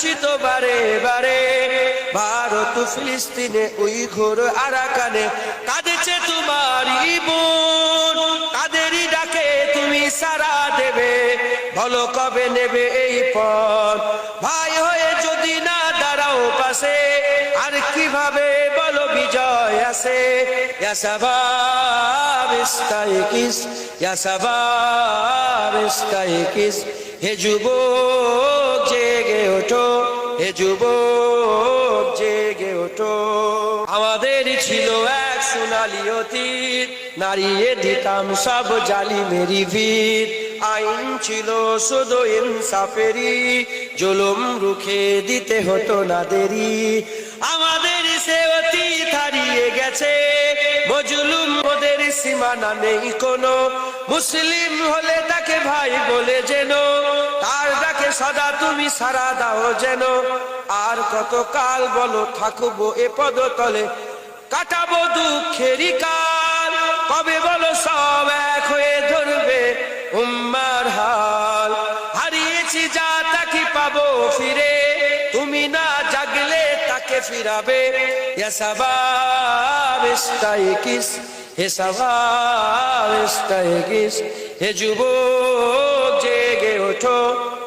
আজ বারে বারে। ভারত ফিলিস্তিনে ওই ঘোর আরাকানে। কাঁদেছে তোমার বোন, কাদেরই ডাকে তুমি সারা দেবে। বলো কবে নেবে এই পথ? ভাই হয়ে যদি না দাঁড়াও পাশে, আর কীভাবে বলো বিজয় আসে? হে যুবক জেগে ওঠো, হে যুবক জেগে ওঠো। আমাদের ছিল এক সোনালি অতীত নারিয়ে দিতাম সব জালি মেরি ভিত। আইন ছিল শুধু ইনসাফেরি জুলুম রুখে দিতে হতো না দেরি আমাদের সে অতীত হারিয়ে গেছে, মজলুম ওদের সীমানা নেই কোনো। মুসলিম হলে তাকে ভাই বলে যেন সদা তুমি সারা দাও যেন। আর কত কাল বলো থাকব এ পদ পদতলে। কাটাবো দুঃখেরই কাল, কবে বলো সব এক হয়ে ধরবে উম্মার হাল। হারিয়েছি যা তাকে পাবো ফিরে, তুমি না জাগলে তাকে ফিরাবে। ইস্তাইকিস হে সাবাব হে যুবক জেগে ওঠো।